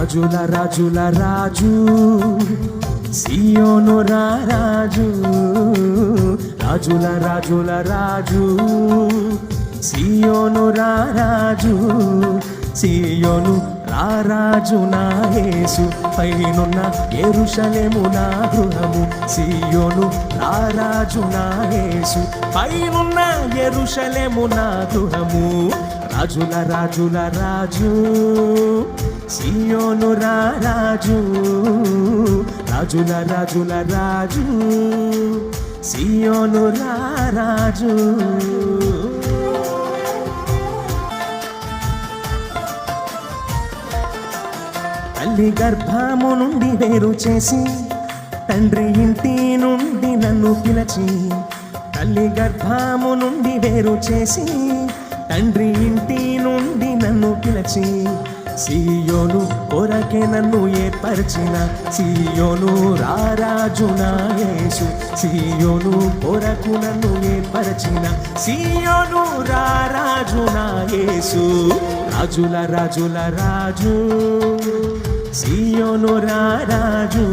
రాజుల రాజుల రాజు సియోను రా రాజు రాజుల రాజుల రాజు సియోను రా రాజు సియోను రారాజు నా యేసు పైనున్న ఎరుషలేము నా గృహము సియోను రారాజు నా యేసు పైనున్న ఎరుషలేము నా గృహము రాజుల రాజుల రాజు. సియోను రాజు రాజుల రాజుల రాజు సియోను రాజు. తల్లి గర్భము నుండి వేరు చేసి తండ్రి ఇంటి నుండి నన్ను పిలచి తల్లి గర్భము నుండి వేరు చేసి తండ్రి ఇంటి నుండి నన్ను పిలచి సీయోను కొరకే నన్ను ఏర్పరిచిన సీయోను రారాజు నా యేసు. సియోను కొరకు నన్ను ఏర్పరిచిన సీయోను రారాజు నా యేసు. రాజుల రాజుల రాజు. సీయోను రారాజు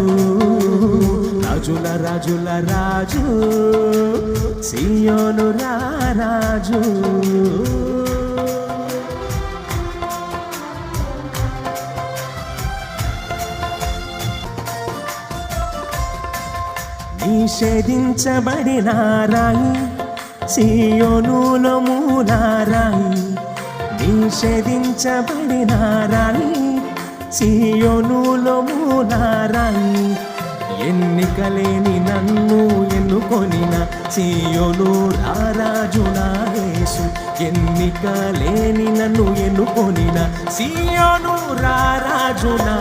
రాజుల రాజుల రాజు. సీయోను రారాజు నిషేధించబడిన రాయి సియోనులో మూలారాయి నిషేధించబడిన రాయి సియోనులో మూలారాయి ఎన్నికలేని నన్ను ఎన్నుకొనిన సియోను రారాజు నా ఎన్నికలేని నన్ను ఎన్నుకొనిన సియోను రారాజు నా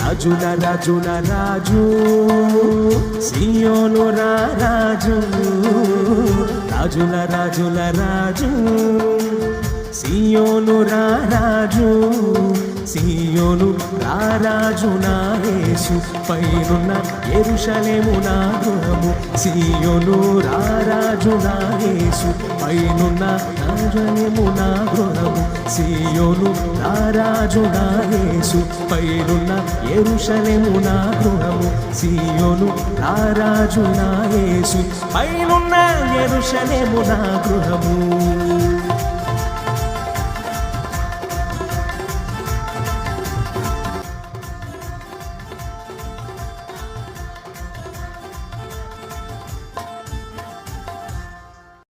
రాజుల రాజుల రాజు. సియోను రాజు. రాజుల రాజుల రాజు. సియోను రాజు. సీయోను రారాజు నాయేసు పైనున్న ఎరుషలేము నా గృహము. సీయోను రారాజు నాయేసు పైనున్న రాజలేము నా గృహము. సీయోను రారాజు నాయేసు పైనున్న ఎరుషలేము నా గృహము. సీయోను రారాజు నాయేసు పైనున్న ఎరుషలేము నా గృహము.